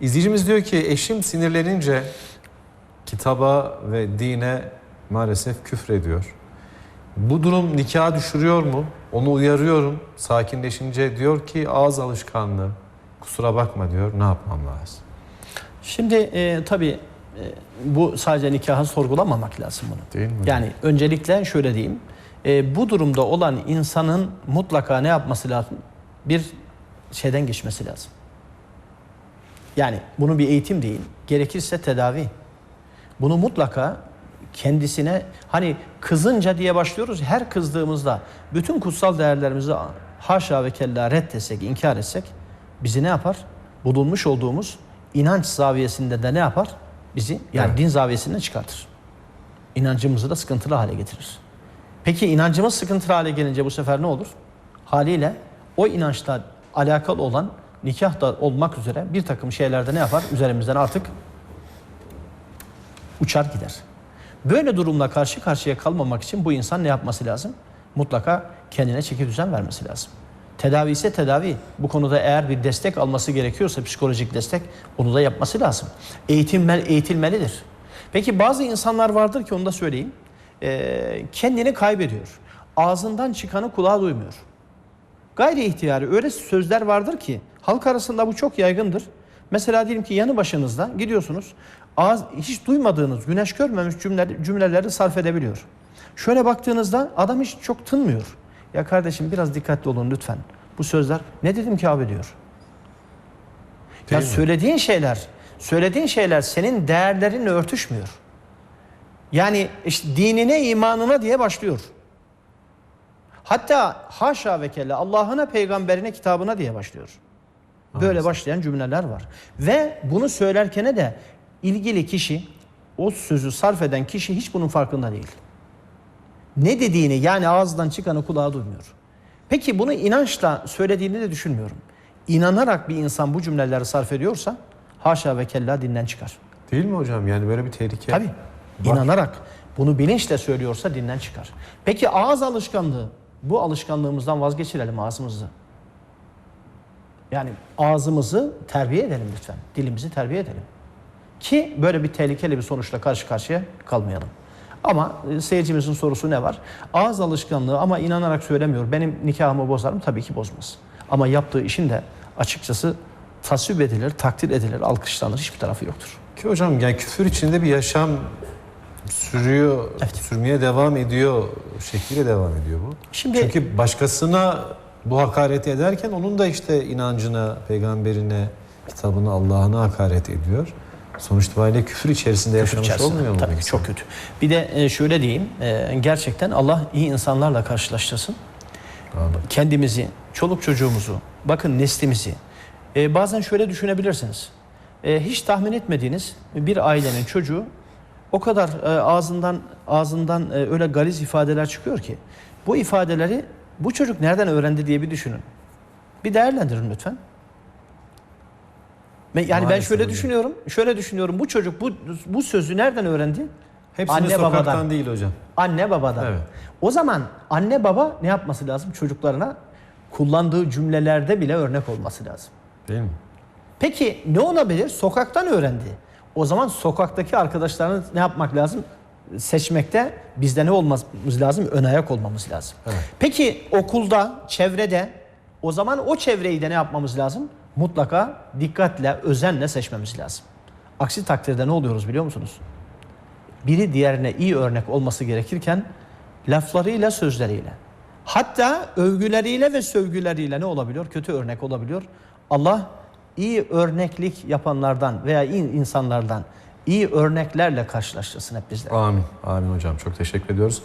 İzleyicimiz diyor ki eşim sinirlenince kitaba ve dine maalesef küfrediyor. Bu durum nikah düşürüyor mu? Onu uyarıyorum. Sakinleşince diyor ki ağız alışkanlığı. Kusura bakma diyor. Ne yapmam lazım? Şimdi e, tabii e, bu sadece nikahı sorgulamamak lazım bunu. Değil mi? Yani öncelikle şöyle diyeyim. e, bu durumda olan insanın mutlaka ne yapması lazım? Bir şeyden geçmesi lazım. Yani bunu bir eğitim değil, gerekirse tedavi. Bunu mutlaka kendisine hani kızınca diye başlıyoruz. Her kızdığımızda bütün kutsal değerlerimizi haşa ve kella reddetsek, inkar etsek bizi ne yapar? Bulunmuş olduğumuz inanç zaviyesinde de ne yapar? Bizi yani Evet. din zaviyesinden çıkartır. İnancımızı da sıkıntılı hale getirir. Peki inancımız sıkıntılı hale gelince bu sefer ne olur? Haliyle o inançla alakalı olan nikah da olmak üzere bir takım şeylerde ne yapar? Üzerimizden artık uçar gider. Böyle durumla karşı karşıya kalmamak için bu insan ne yapması lazım? Mutlaka kendine çeki düzen vermesi lazım. Tedavi ise tedavi. Bu konuda eğer bir destek alması gerekiyorsa psikolojik destek onu da yapması lazım. Eğitilmel, eğitilmelidir. Peki bazı insanlar vardır ki onu da söyleyeyim. Ee, kendini kaybediyor. Ağzından çıkanı kulağı duymuyor. Gayri ihtiyari öyle sözler vardır ki halk arasında bu çok yaygındır. Mesela diyelim ki yanı başınızda gidiyorsunuz. Ağız, hiç duymadığınız, güneş görmemiş cümle, cümleleri sarf edebiliyor. Şöyle baktığınızda adam hiç çok tınmıyor. Ya kardeşim biraz dikkatli olun lütfen. Bu sözler ne dedim ki abi diyor. Ya Değil mi? söylediğin şeyler, söylediğin şeyler senin değerlerinle örtüşmüyor. Yani işte dinine, imanına diye başlıyor. Hatta haşa ve kella Allah'ına, peygamberine, kitabına diye başlıyor. Böyle başlayan cümleler var. Ve bunu söylerken de ilgili kişi, o sözü sarf eden kişi hiç bunun farkında değil. Ne dediğini yani ağzından çıkanı kulağı duymuyor. Peki bunu inançla söylediğini de düşünmüyorum. İnanarak bir insan bu cümleleri sarf ediyorsa haşa ve kella dinden çıkar. Değil mi hocam? Yani böyle bir tehlike. Tabii. var. İnanarak bunu bilinçle söylüyorsa dinden çıkar. Peki ağız alışkanlığı. Bu alışkanlığımızdan vazgeçirelim ağzımızı. Yani ağzımızı terbiye edelim lütfen. Dilimizi terbiye edelim. Ki böyle bir tehlikeli bir sonuçla karşı karşıya kalmayalım. Ama e, seyircimizin sorusu ne var? Ağız alışkanlığı ama inanarak söylemiyor. Benim nikahımı bozarım tabii ki bozmaz. Ama yaptığı işin de açıkçası tasvip edilir, takdir edilir, alkışlanır. Hiçbir tarafı yoktur. Ki hocam yani küfür içinde bir yaşam sürüyor, sürmeye devam ediyor şekliyle devam ediyor bu. Şimdi- Çünkü başkasına bu hakareti ederken onun da işte inancına, peygamberine, kitabına, Allah'ına hakaret ediyor. Sonuç itibariyle küfür içerisinde yaşamış içerisinde. olmuyor mu? Tabii ki çok kötü. Bir de e, şöyle diyeyim, e, gerçekten Allah iyi insanlarla karşılaştırsın. Amin. Kendimizi, çoluk çocuğumuzu, bakın neslimizi. E, bazen şöyle düşünebilirsiniz. Hiç tahmin etmediğiniz bir ailenin çocuğu o kadar ağzından ağzından öyle galiz ifadeler çıkıyor ki bu ifadeleri bu çocuk nereden öğrendi diye bir düşünün. Bir değerlendirin lütfen. Yani ben Maalesef şöyle hocam. düşünüyorum. Şöyle düşünüyorum. Bu çocuk bu bu sözü nereden öğrendi? Hepsini Anne sokaktan babadan. değil hocam. Anne babadan. Evet. O zaman anne baba ne yapması lazım? Çocuklarına kullandığı cümlelerde bile örnek olması lazım. Değil mi? Peki ne olabilir? Sokaktan öğrendi. O zaman sokaktaki arkadaşlarını ne yapmak lazım? Seçmekte bizde ne olmamız lazım? Ön ayak olmamız lazım. Evet. Peki okulda, çevrede o zaman o çevreyi de ne yapmamız lazım? Mutlaka dikkatle, özenle seçmemiz lazım. Aksi takdirde ne oluyoruz biliyor musunuz? Biri diğerine iyi örnek olması gerekirken laflarıyla, sözleriyle, hatta övgüleriyle ve sövgüleriyle ne olabiliyor? Kötü örnek olabiliyor. Allah iyi örneklik yapanlardan veya iyi insanlardan iyi örneklerle karşılaştırsın hep bizleri. Amin. Amin hocam. Çok teşekkür ediyoruz.